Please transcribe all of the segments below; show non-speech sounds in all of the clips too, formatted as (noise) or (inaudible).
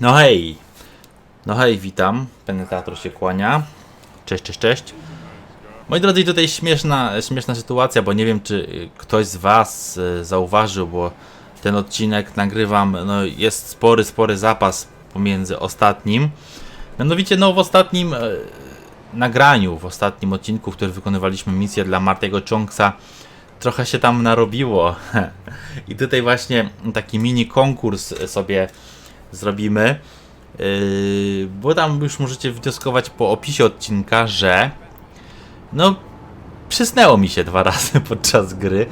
No hej! No hej, witam. Penetrator się kłania. Cześć, cześć, cześć. Moi drodzy, tutaj śmieszna, śmieszna sytuacja, bo nie wiem, czy y, ktoś z Was y, zauważył, bo ten odcinek nagrywam, no jest spory, spory zapas pomiędzy ostatnim. Mianowicie, no w ostatnim e, nagraniu, w ostatnim odcinku, w którym wykonywaliśmy misję dla Martego Chongsa, trochę się tam narobiło. (laughs) I tutaj właśnie taki mini konkurs sobie zrobimy. Yy, bo tam już możecie wnioskować po opisie odcinka, że no przysnęło mi się dwa (laughs) razy podczas gry.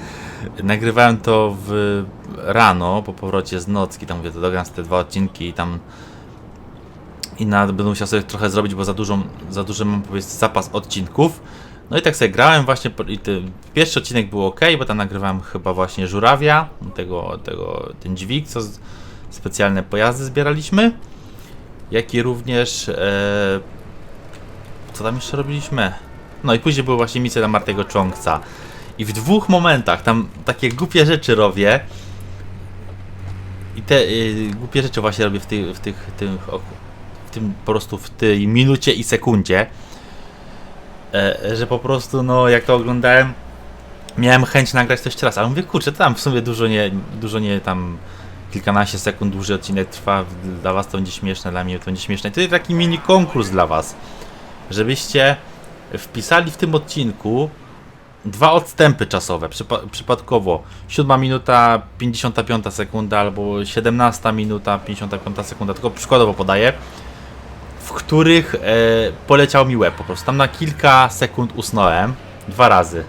Nagrywałem to w rano po powrocie z nocki, tam mówię, to dogram te dwa odcinki i tam i na, będę musiał sobie trochę zrobić, bo za dużo, za duży mam powiedzmy zapas odcinków. No i tak sobie grałem właśnie i pierwszy odcinek był ok, bo tam nagrywałem chyba właśnie żurawia, tego, tego, ten dźwig, co z, specjalne pojazdy zbieraliśmy, jak i również e, co tam jeszcze robiliśmy? No i później były właśnie misje dla Martego Czongca. I w dwóch momentach tam takie głupie rzeczy robię. I te y, głupie rzeczy właśnie robię w, tych w tych, tych w tym po prostu w tej minucie i sekundzie. E, że po prostu no jak to oglądałem miałem chęć nagrać jeszcze raz, ale mówię kurczę tam w sumie dużo nie, dużo nie tam kilkanaście sekund dłużej odcinek trwa, dla was to będzie śmieszne, dla mnie to będzie śmieszne. I tutaj taki mini konkurs dla was, żebyście wpisali w tym odcinku dwa odstępy czasowe, przypa- przypadkowo 7 minuta 55 sekunda albo 17 minuta 55 sekunda, tylko przykładowo podaję, w których e, poleciał mi łeb po prostu. Tam na kilka sekund usnąłem, dwa razy.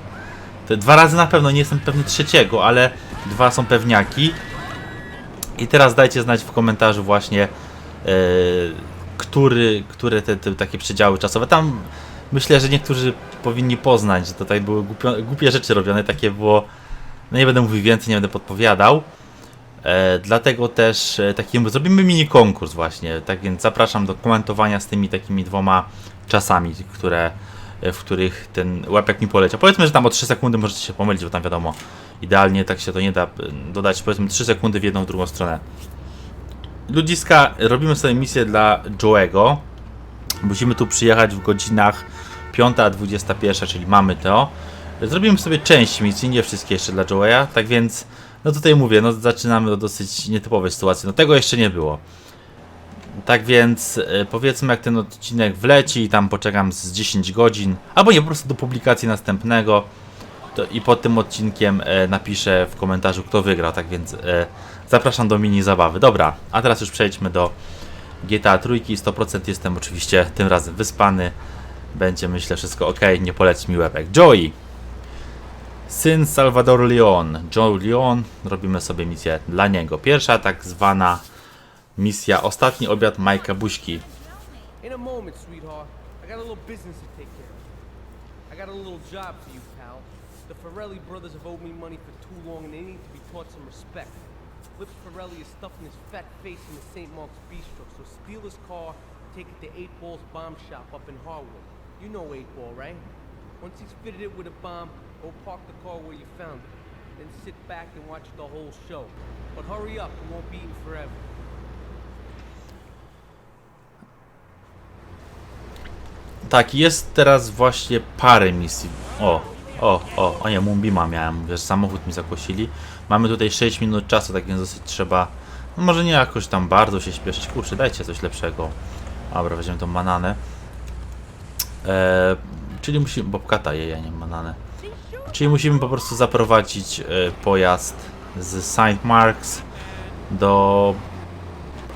Te dwa razy na pewno, nie jestem pewny trzeciego, ale dwa są pewniaki. I teraz dajcie znać w komentarzu właśnie, e, który, które te, te takie przedziały czasowe. Tam myślę, że niektórzy powinni poznać, że tutaj były głupio, głupie rzeczy robione, takie było. No nie będę mówił więcej, nie będę podpowiadał. E, dlatego też e, taki, zrobimy mini konkurs właśnie. Tak więc zapraszam do komentowania z tymi takimi dwoma czasami, które, e, w których ten łapek mi poleciał. Powiedzmy, że tam o 3 sekundy możecie się pomylić, bo tam wiadomo, idealnie tak się to nie da e, dodać, powiedzmy 3 sekundy w jedną, w drugą stronę. Ludziska, robimy sobie misję dla Joe'ego. Musimy tu przyjechać w godzinach 5.21, czyli mamy to. Zrobimy sobie część misji, nie wszystkie jeszcze dla Joe'a, tak więc, no tutaj mówię, no zaczynamy od dosyć nietypowej sytuacji. No tego jeszcze nie było. Tak więc e, powiedzmy jak ten odcinek wleci tam poczekam z 10 godzin, albo nie po prostu do publikacji następnego to i pod tym odcinkiem e, napiszę w komentarzu kto wygrał, tak więc e, zapraszam do mini zabawy. Dobra, a teraz już przejdźmy do GTA trójki, 100% jestem oczywiście tym razem wyspany. Będzie myślę wszystko ok, nie poleci mi łebek. Joey! Syn Salvador Leon. Joe Leon. Robimy sobie misję dla niego. Pierwsza tak zwana misja Ostatni obiad Majka Buźki. I got a little business to take care of. I got a little job for you. The Ferrelli brothers have owed me money for too long and they need to be taught some respect. Lips Ferrelli is stuffing his fat face in the St. Mark's Bistro, so steal his car, take it to 8 Ball's bomb shop up in Harwood. You know 8 Ball, right? Once he's fitted it with a bomb, go park the car where you found it. Then sit back and watch the whole show. But hurry up, it won't be eaten forever. Tak, jest teraz właśnie parę misji. O, o, o, o nie, Mumbima miałem, wiesz, samochód mi zakłosili. Mamy tutaj 6 minut czasu, tak więc dosyć trzeba, no może nie jakoś tam bardzo się śpieszyć. Kurczę, dajcie coś lepszego. Dobra, weźmiemy tą bananę. E, czyli musimy, Bobkata je, ja nie bananę. Czyli musimy po prostu zaprowadzić e, pojazd z St. Marks do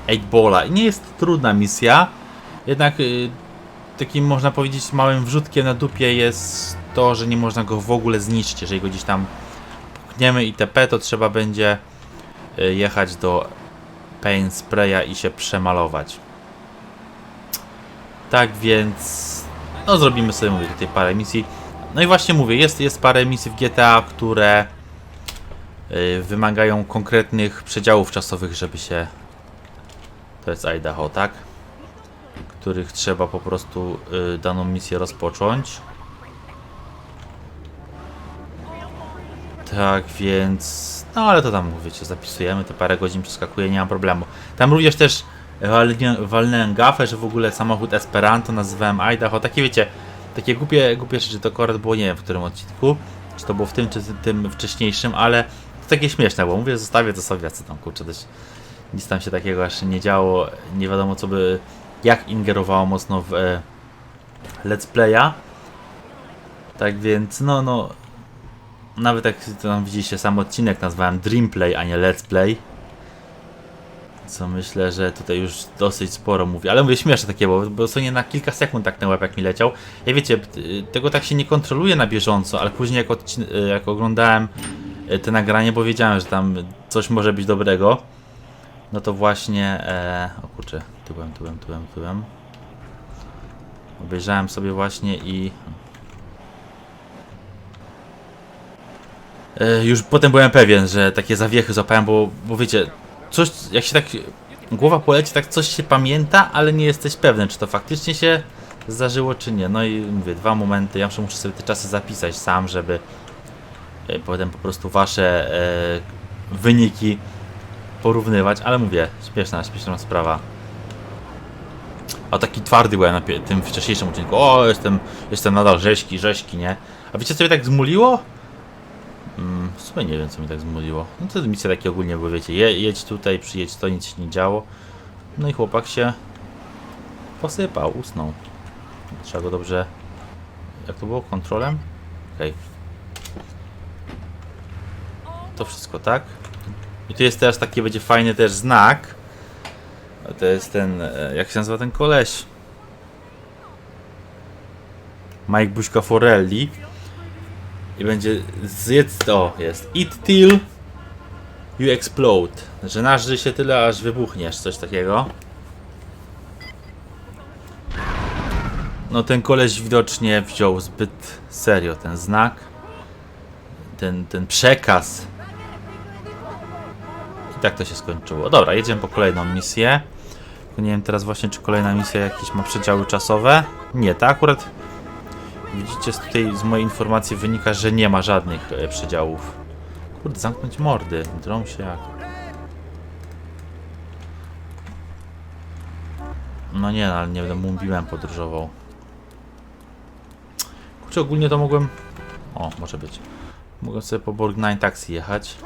8 Balla. I nie jest trudna misja, jednak y, takim można powiedzieć małym wrzutkiem na dupie jest to, że nie można go w ogóle zniszczyć. Jeżeli go gdzieś tam pukniemy itp, to trzeba będzie y, jechać do paint spraya i się przemalować. Tak więc no zrobimy sobie mówię tutaj parę misji. No i właśnie mówię, jest, jest parę misji w GTA, które y, wymagają konkretnych przedziałów czasowych, żeby się to jest Idaho, tak? których trzeba po prostu y, daną misję rozpocząć. Tak więc, no ale to tam wiecie, zapisujemy, te parę godzin przeskakuje, nie ma problemu. Tam również też walnąłem gafę, że w ogóle samochód Esperanto nazywałem Idaho. Takie wiecie, takie głupie, głupie rzeczy. To akurat było, nie wiem w którym odcinku, czy to było w tym, czy tym wcześniejszym, ale to takie śmieszne było. Mówię, zostawię to sobie, co tam kurczę, też nic tam się takiego aż nie działo. Nie wiadomo co by, jak ingerowało mocno w e, let's playa. Tak więc, no, no, nawet jak tam widzicie, sam odcinek nazwałem Dreamplay, a nie Let's Play. Co myślę, że tutaj już dosyć sporo mówię. Ale mówię śmieszne takie, bo, bo nie na kilka sekund tak łeb jak mi leciał. Ja wiecie, tego tak się nie kontroluje na bieżąco, ale później jak, jak oglądałem y, te nagranie, bo wiedziałem, że tam coś może być dobrego. No to właśnie, e, o kurczę, tyłem, tyłem, tyłem, tyłem. Obejrzałem sobie właśnie i już potem byłem pewien, że takie zawiechy złapałem, bo, bo wiecie, coś, jak się tak głowa poleci, tak coś się pamięta, ale nie jesteś pewny, czy to faktycznie się zdarzyło, czy nie. No i mówię, dwa momenty, ja muszę, sobie te czasy zapisać sam, żeby e, potem po prostu wasze e, wyniki porównywać, ale mówię, śmieszna, śmieszna sprawa. A taki twardy byłem na tym wcześniejszym odcinku. O, jestem, jestem nadal rzeźki, rzeźki, nie? A wiecie, co mnie tak zmuliło? Mm, w sumie nie wiem, co mi tak zmuliło. No to misje takie ogólnie były, wiecie, je, jedź tutaj, przyjedź to, nic się nie działo. No i chłopak się posypał, usnął. Trzeba go dobrze... Jak to było? Kontrolem? Okej. To wszystko, tak? I tu jest teraz taki, będzie fajny też znak. To jest ten, e, jak się nazywa ten koleś? Mike Buźka Forelli. I będzie zjedz to jest eat till you explode. Że nażrzy się tyle aż wybuchniesz, coś takiego. No ten koleś widocznie wziął zbyt serio ten znak. Ten, ten przekaz. I tak to się skończyło. Dobra, jedziemy po kolejną misję. Nie wiem teraz właśnie, czy kolejna misja jakieś ma przedziały czasowe. Nie, ta akurat Widzicie, z tutaj z mojej informacji wynika, że nie ma żadnych e, przedziałów. Kurde, zamknąć mordy. Drą się jak. No nie, no, ale nie będę mówiłem podróżował. Kurczę, ogólnie to mogłem... O, może być. Mogłem sobie po Borgnine Taxi jechać.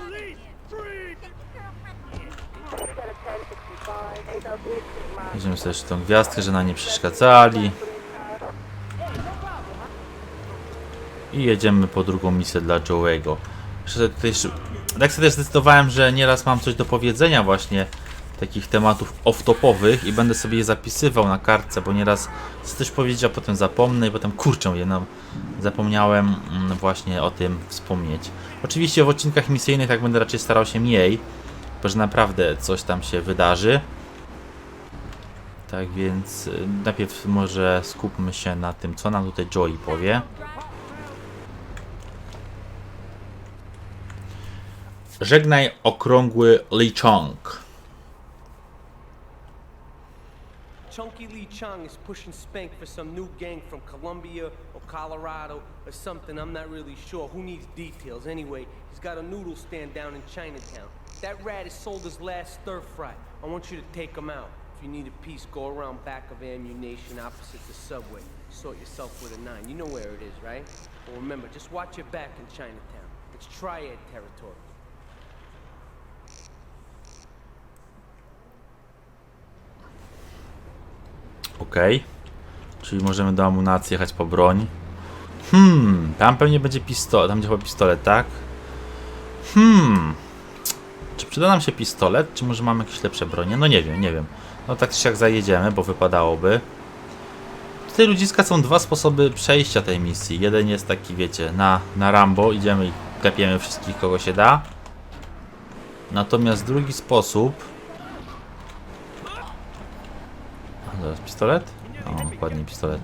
Weźmiemy sobie tą gwiazdkę, że na nie przeszkadzali. I jedziemy po drugą misję dla Joe'ego. Tak sobie też zdecydowałem, że nieraz mam coś do powiedzenia właśnie takich tematów off-topowych i będę sobie je zapisywał na kartce, bo nieraz chcę coś powiedzieć, a potem zapomnę i potem kurczę je, no zapomniałem mm, właśnie o tym wspomnieć. Oczywiście w odcinkach misyjnych tak będę raczej starał się mniej, bo że naprawdę coś tam się wydarzy. Tak więc y, najpierw może skupmy się na tym, co nam tutaj Joey powie. Żegnaj okrągły Lee Chong. Chunky Lee Chung is pushing Spank for some new gang from Colombia or Colorado or something. I'm not really sure. Who needs details? Anyway, he's got a noodle stand down in Chinatown. That rat has sold his last stir fry. I want you to take him out. If you need a piece, go around back of ammunition opposite the subway. Sort yourself with a nine. You know where it is, right? Well, remember, just watch your back in Chinatown. It's triad territory. Okej. Czyli możemy do amunicji jechać po broń. Hmm, tam pewnie będzie pistolet. Tam będzie chyba pistolet, tak? Hmm. Czy przyda nam się pistolet, czy może mamy jakieś lepsze bronie? No nie wiem, nie wiem. No tak czy siak zajedziemy, bo wypadałoby. Tutaj ludziska są dwa sposoby przejścia tej misji. Jeden jest taki, wiecie, na, na Rambo, idziemy i klepiemy wszystkich, kogo się da. Natomiast drugi sposób... A, Zaraz, pistolet? O, dokładnie pistolet.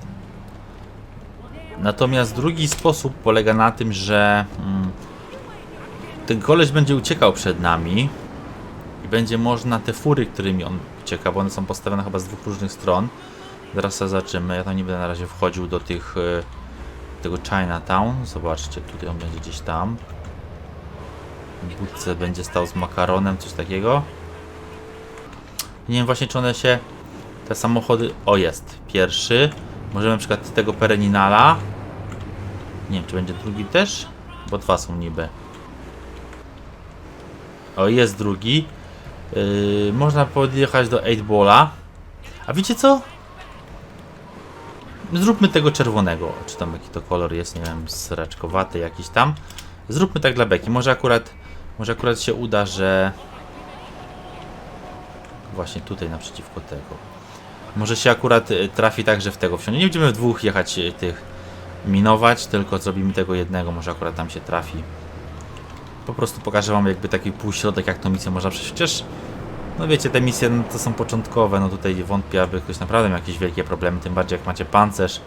Natomiast drugi sposób polega na tym, że mm, ten koleś będzie uciekał przed nami i będzie można te fury, którymi on ucieka, bo one są postawione chyba z dwóch różnych stron. Zaraz sobie zobaczymy. Ja tam nie będę na razie wchodził do tych e, tego Chinatown. Zobaczcie, tutaj on będzie gdzieś tam. W budce będzie stał z makaronem, coś takiego. Nie wiem właśnie, czy one się... Te samochody... O, jest. Pierwszy. Możemy na przykład tego Pereninala. Nie wiem, czy będzie drugi też? Bo dwa są niby. O, jest drugi. Yy, można podjechać do 8-Balla. A wiecie co? Zróbmy tego czerwonego. Czy tam jaki to kolor jest, nie wiem, sraczkowaty jakiś tam. Zróbmy tak dla beki. Może akurat, może akurat się uda, że... Właśnie tutaj naprzeciwko tego. Może się akurat y, trafi tak, że w tego wsiądzie. Nie będziemy w dwóch jechać y, tych minować, tylko zrobimy tego jednego. Może akurat tam się trafi. Po prostu pokażę wam jakby taki półśrodek, jak tą misję można przejść. Chociaż, no wiecie, te misje no, to są początkowe. No tutaj wątpię, aby ktoś naprawdę miał jakieś wielkie problemy. Tym bardziej jak macie pancerz.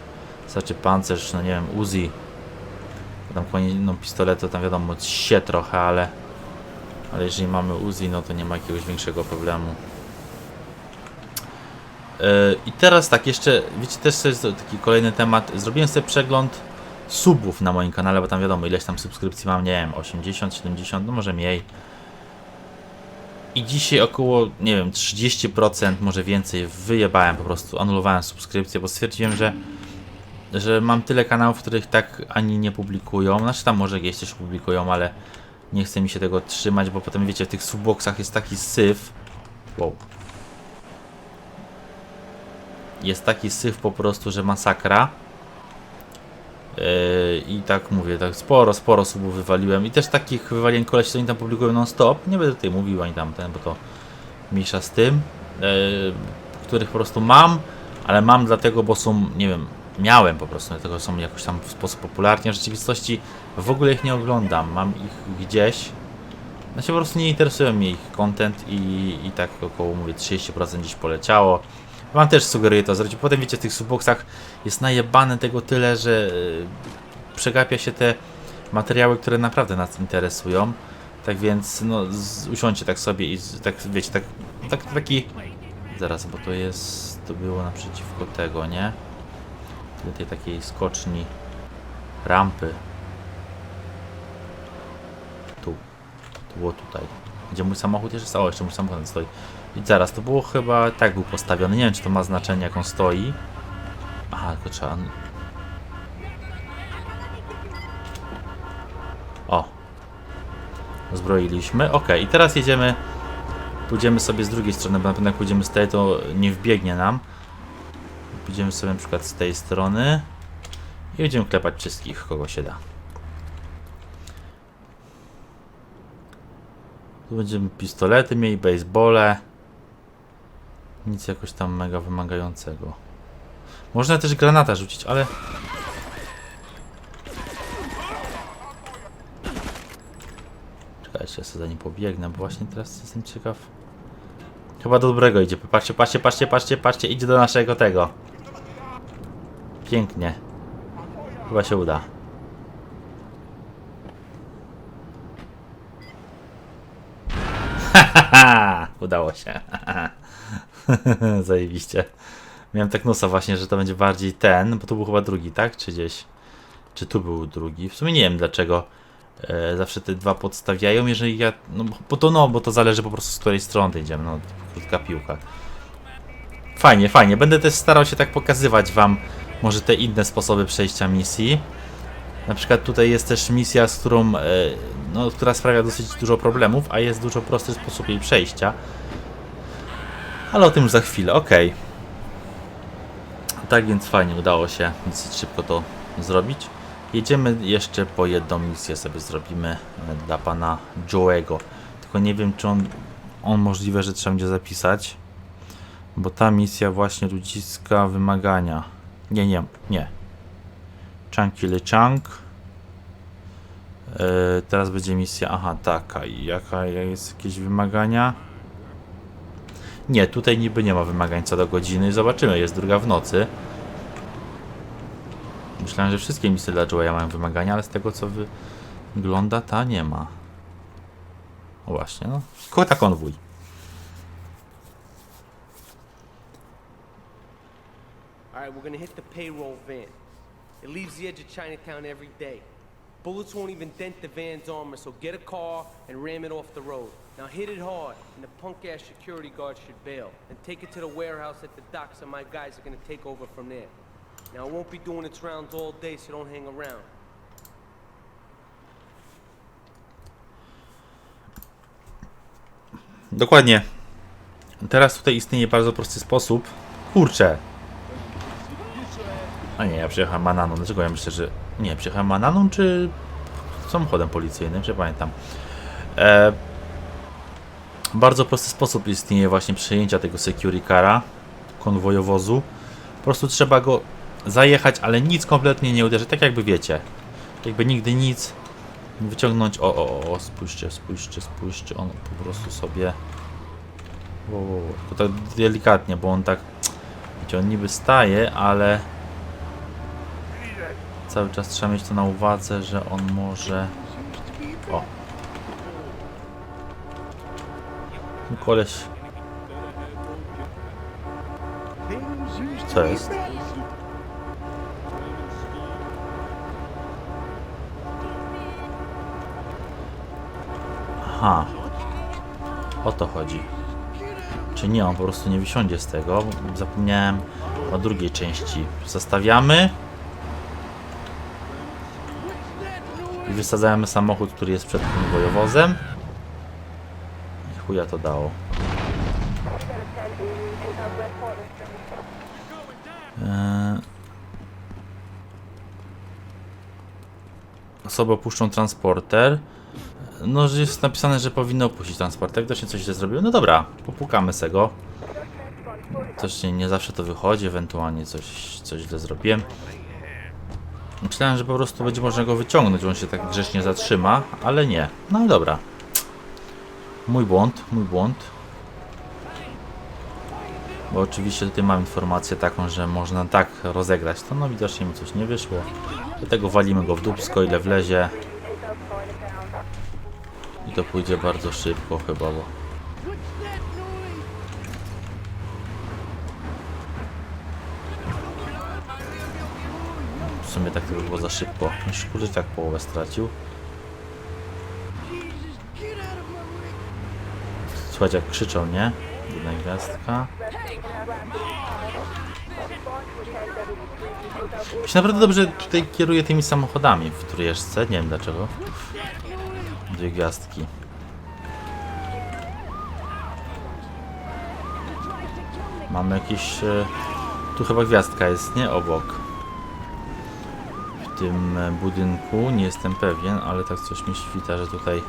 Znaczy pancerz, no nie wiem, Uzi. Tam no pistolet to tam wiadomo, się trochę, ale... Ale jeżeli mamy Uzi, no to nie ma jakiegoś większego problemu. I teraz tak, jeszcze, wiecie, też jest taki kolejny temat. Zrobiłem sobie przegląd subów na moim kanale, bo tam wiadomo, ileś tam subskrypcji mam, nie wiem, 80, 70, no może mniej. I dzisiaj około, nie wiem, 30%, może więcej, wyjebałem po prostu, anulowałem subskrypcję, bo stwierdziłem, że że mam tyle kanałów, których tak ani nie publikują. Znaczy tam może jakieś też publikują, ale nie chce mi się tego trzymać, bo potem wiecie, w tych subboxach jest taki syf. Wow. Jest taki syf po prostu, że masakra. Yy, I tak mówię, tak sporo, sporo subów wywaliłem. I też takich wywaliłem koleś, co oni tam publikują non stop. Nie będę tutaj mówił ani tam ten, bo to mniejsza z tym. Yy, których po prostu mam, ale mam dlatego, bo są, nie wiem, miałem po prostu, dlatego są jakoś tam w sposób popularni. a W rzeczywistości w ogóle ich nie oglądam, mam ich gdzieś. Znaczy po prostu nie interesuje mnie ich content i, i tak około, mówię, 30% gdzieś poleciało. Wam też sugeruję to zrobić. Potem wiecie, w tych subboxach jest najebane tego tyle, że yy, przegapia się te materiały, które naprawdę nas interesują. Tak więc, no, usiądźcie tak sobie i tak, wiecie, tak, tak, taki... Zaraz, bo to jest, to było naprzeciwko tego, nie? Do tej takiej skoczni, rampy. Tu. To było tutaj. Gdzie mój samochód jeszcze? O, jeszcze mój samochód stoi. I zaraz, to było chyba, tak był postawiony. Nie wiem, czy to ma znaczenie, jak on stoi. Aha, tylko trzeba... O. Zbroiliśmy. Ok, i teraz jedziemy... Pójdziemy sobie z drugiej strony, bo na pewno jak pójdziemy z tej, to nie wbiegnie nam. Pójdziemy sobie na przykład z tej strony. I będziemy klepać wszystkich, kogo się da. Tu będziemy pistolety mieli, basebole. Nic jakoś tam mega wymagającego. Można też granata rzucić, ale... Czekajcie, ja sobie za nim pobiegnę, bo właśnie teraz jestem ciekaw. Chyba do dobrego idzie. Patrzcie, patrzcie, patrzcie, patrzcie, patrzcie, idzie do naszego tego. Pięknie. Chyba się uda. (laughs) Udało się. (laughs) (laughs) Zajebiście. Miałem tak nosa właśnie, że to będzie bardziej ten, bo tu był chyba drugi, tak? Czy gdzieś? Czy tu był drugi? W sumie nie wiem dlaczego e, zawsze te dwa podstawiają, jeżeli ja... No bo to no, bo to zależy po prostu z której strony idziemy, no krótka piłka. Fajnie, fajnie. Będę też starał się tak pokazywać wam może te inne sposoby przejścia misji. Na przykład tutaj jest też misja, z którą, e, no, która sprawia dosyć dużo problemów, a jest dużo prosty sposób jej przejścia. Ale o tym już za chwilę, ok. Tak więc fajnie, udało się dosyć szybko to zrobić. Jedziemy jeszcze po jedną misję sobie zrobimy e, dla pana Joe'ego. Tylko nie wiem, czy on, on możliwe, że trzeba będzie zapisać. Bo ta misja właśnie ludziska wymagania. Nie, nie, nie. Chunky Le Chunk. Yy, teraz będzie misja, aha, taka. I Jaka jest jakieś wymagania? Nie, tutaj niby nie ma wymagań co do godziny. Zobaczymy, jest druga w nocy. Myślałem, że wszystkie misje dla Joe'a mają wymagania, ale z tego co wy... wygląda, ta nie ma. O właśnie, no. Kota konwój. All right, we're gonna hit the payroll van. It leaves the edge of Chinatown every day. Bullets won't even dent the van's armor, so get a car and ram it off the road. Now hit it hard, and the punk-ass security guard should bail. And take it to the warehouse at the docks, and my guys are gonna take over from there. Now, it won't be doing its rounds all day, so don't hang around. Dokładnie. Teraz tutaj istnieje bardzo prosty sposób. Kurczę. A nie, ja przyjechałem bananą. Dlaczego ja myślę, że... Nie, przyjechałem bananą czy samochodem policyjnym? Czy pamiętam. E... Bardzo prosty sposób istnieje właśnie przejęcia tego security cara, konwojowozu. Po prostu trzeba go zajechać, ale nic kompletnie nie uderzyć. Tak jakby wiecie. Jakby nigdy nic. Wyciągnąć. O, o, o, spójrzcie, spójrzcie, spójrzcie. On po prostu sobie. Wo, wo, wo. Tylko tak delikatnie, bo on tak. Wiecie, on niby staje, ale. Cały czas trzeba mieć to na uwadze, że on może. O. Koleś. Co jest? Aha. O to chodzi. Czy nie, on po prostu nie wysiądzie z tego. Zapomniałem o drugiej części. Zostawiamy. I wysadzamy samochód, który jest przed konwojowozem. I chuja to dało. Eee... Osoby opuszczą transporter. No, że jest napisane, że powinno opuścić transporter. Jak ktoś coś źle zrobił, no dobra, popukamy se go. Też nie, nie zawsze to wychodzi, ewentualnie coś, coś źle zrobiłem. Myślałem, że po prostu będzie można go wyciągnąć, on się tak grzecznie zatrzyma, ale nie. No ale dobra. Mój błąd, mój błąd. Bo oczywiście tutaj mam informację taką, że można tak rozegrać to, no widocznie mu coś nie wyszło. Dlatego walimy go w dupsko, ile wlezie. I to pójdzie bardzo szybko chyba, bo... sumie tak to by było za szybko. Już kurde tak połowę stracił. Słuchajcie jak krzyczą, nie? Jedna gwiazdka. Mi się naprawdę dobrze tutaj kieruje tymi samochodami w trójeczce, nie wiem dlaczego. Dwie gwiazdki. Mamy jakieś... e, Tu chyba gwiazdka jest, nie? Obok. Tym e, budynku, nie jestem pewien, ale tak coś mi świta, że tutaj...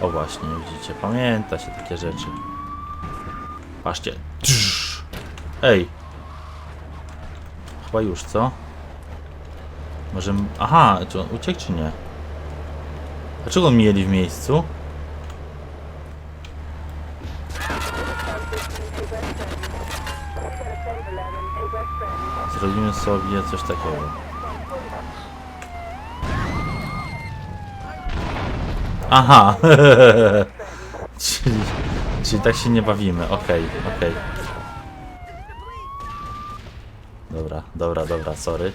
O właśnie, widzicie, pamięta się takie rzeczy. Patrzcie. Trz. Ej. Chyba już, co? Może... Aha, czy on uciekł, czy nie? Dlaczego mieli w miejscu? Zrobimy sobie coś takiego. Aha! (laughs) czyli, czyli tak się nie bawimy. Okej, okej. Dobra, dobra, dobra, sorry.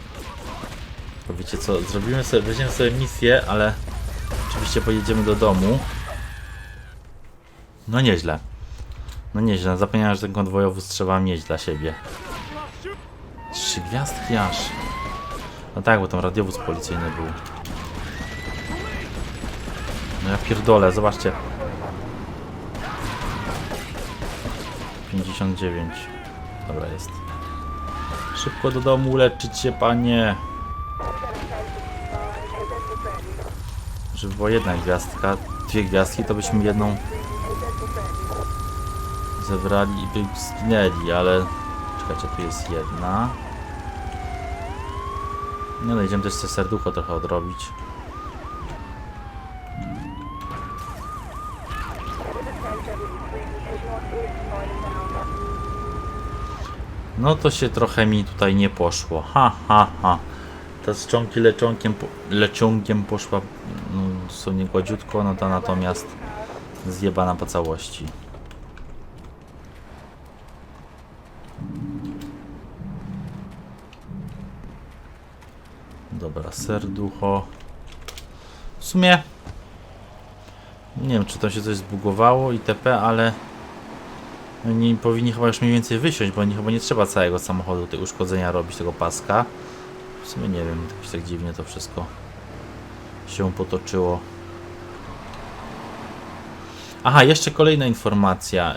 To wiecie co, zrobimy sobie, weźmiemy sobie misję, ale oczywiście pojedziemy do domu. No nieźle. No nieźle, zapomniałem, że ten konwojowóz trzeba mieć dla siebie. Trzy gwiazdki aż. No tak, bo tam radiowóz policyjny był. No ja pierdolę, zobaczcie. 59. Dobra, jest. Szybko do domu leczyć się, panie. Żeby była jedna gwiazdka, dwie gwiazdki, to byśmy jedną zebrali i by zginęli, ale czekajcie, tu jest jedna. No no, idziemy też sobie serducho trochę odrobić. No to się trochę mi tutaj nie poszło. Ha, ha, ha. Ta z czonki leczonkiem, leciągiem poszła no, dosłownie gładziutko, no to natomiast zjebana po całości. Dobra, serducho. sumie nie wiem, czy to się coś zbugowało itp., ale oni powinni chyba już mniej więcej wysiąść, bo oni chyba nie trzeba całego samochodu tej uszkodzenia robić, tego paska. W sumie nie wiem, jakoś tak dziwnie to wszystko się potoczyło. Aha, jeszcze kolejna informacja.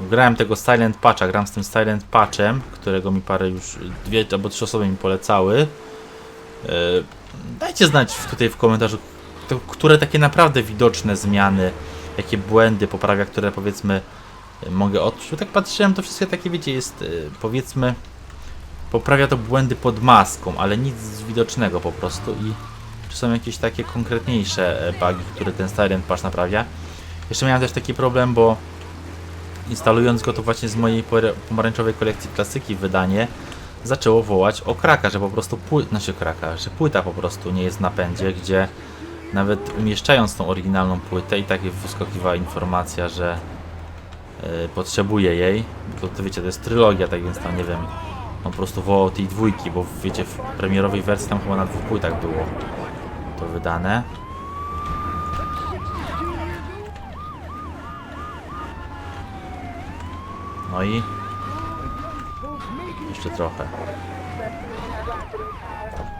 Yy, grałem tego Silent Patcha, gram z tym Silent Patchem, którego mi parę już, dwie albo trzy osoby mi polecały. Yy, dajcie znać tutaj w komentarzu, to, które takie naprawdę widoczne zmiany, jakie błędy poprawia, które powiedzmy mogę odczuć. Bo tak patrzyłem, to wszystko takie wiecie, jest y, powiedzmy poprawia to błędy pod maską, ale nic widocznego po prostu i czy są jakieś takie konkretniejsze e, bugi, które ten Silent Patch naprawia. Jeszcze miałem też taki problem, bo instalując go to właśnie z mojej pomarańczowej kolekcji klasyki wydanie zaczęło wołać o kraka, że po prostu płyta, znaczy kraka, że płyta po prostu nie jest w napędzie, gdzie nawet umieszczając tą oryginalną płytę i tak wyskakiwała informacja, że y, potrzebuje jej, bo to wiecie, to jest trylogia, tak więc tam nie wiem, on po prostu wołał tej dwójki, bo wiecie, w premierowej wersji tam chyba na dwóch płytach było to wydane. No i jeszcze trochę.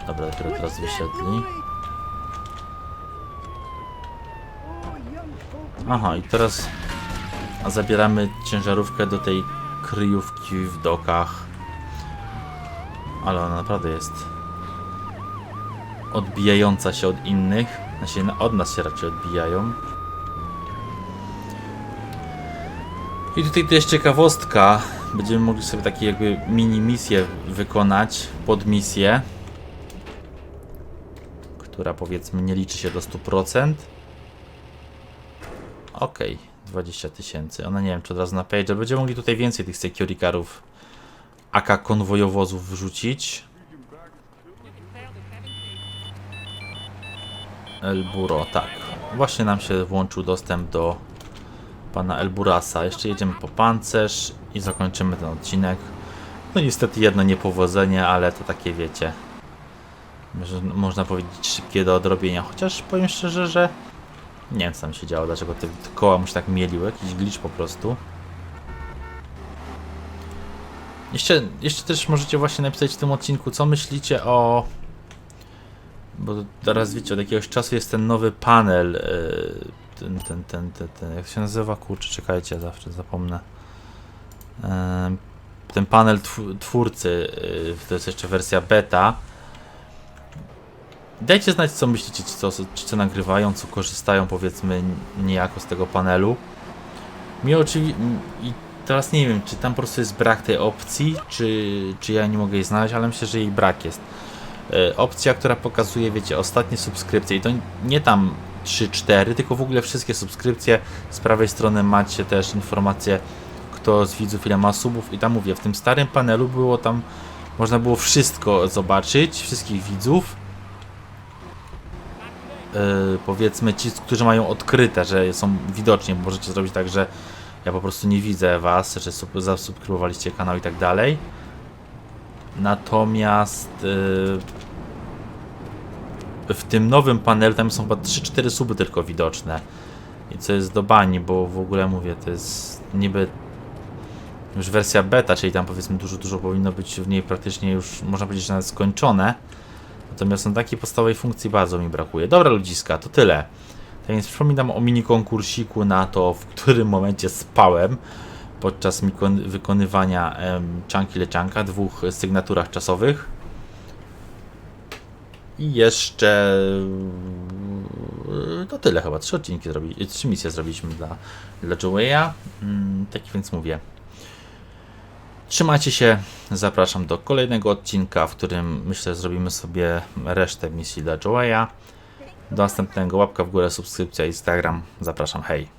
Dobra, dopiero teraz wysiedli. Aha, i teraz zabieramy ciężarówkę do tej kryjówki w dokach. Ale ona naprawdę jest odbijająca się od innych. Znaczy na- od nas się raczej odbijają. I tutaj też ciekawostka. Będziemy mogli sobie takie jakby mini misję wykonać, podmisję, która powiedzmy nie liczy się do 100%. Okej, 20 tysięcy. Ona nie wiem, czy od razu na page. Będziemy mogli tutaj więcej tych security carów AK konwojowozów wrzucić. Elburo, tak. Właśnie nam się włączył dostęp do pana Elburasa. Jeszcze jedziemy po pancerz i zakończymy ten odcinek. No niestety jedno niepowodzenie, ale to takie wiecie. Można powiedzieć szybkie do odrobienia. Chociaż powiem szczerze, że nie wiem co tam się działo, dlaczego te, koła mu się tak mieliły. Jakiś glitch po prostu. Jeszcze, jeszcze też możecie właśnie napisać w tym odcinku, co myślicie o... Bo teraz wiecie, od jakiegoś czasu jest ten nowy panel, yy, ten, ten, ten, ten, ten, jak się nazywa? Kurczę, czekajcie, zawsze zapomnę. Yy, ten panel tw- twórcy, yy, to jest jeszcze wersja beta. Dajcie znać, co myślicie, czy co, czy co nagrywają, co korzystają, powiedzmy, niejako z tego panelu. Mi oczywiście... I teraz nie wiem, czy tam po prostu jest brak tej opcji, czy, czy ja nie mogę jej znaleźć, ale myślę, że jej brak jest. E, opcja, która pokazuje, wiecie, ostatnie subskrypcje i to nie tam 3-4, tylko w ogóle wszystkie subskrypcje. Z prawej strony macie też informacje, kto z widzów ile ma subów i tam mówię, w tym starym panelu było tam, można było wszystko zobaczyć, wszystkich widzów. E, powiedzmy ci, którzy mają odkryte, że są widoczni, bo możecie zrobić tak, że ja po prostu nie widzę was, że sub, zasubskrybowaliście kanał i tak dalej. Natomiast yy, w tym nowym panelu tam są chyba 3-4 suby tylko widoczne. I co jest do bani, bo w ogóle mówię, to jest niby już wersja beta, czyli tam powiedzmy dużo, dużo powinno być w niej praktycznie już, można powiedzieć, nawet skończone. Natomiast na takiej podstawowej funkcji bardzo mi brakuje. Dobra ludziska, to tyle. Tak więc przypominam o mini konkursiku na to, w którym momencie spałem podczas wykonywania em, czanki lecianka, dwóch sygnaturach czasowych. I jeszcze yy, to tyle chyba. Trzy odcinki zrobi, trzy misje zrobiliśmy dla, dla Joeya. Mm, tak więc mówię. Trzymajcie się. Zapraszam do kolejnego odcinka, w którym myślę zrobimy sobie resztę misji dla Joeya. Do następnego. Łapka w górę, subskrypcja, Instagram. Zapraszam. Hej.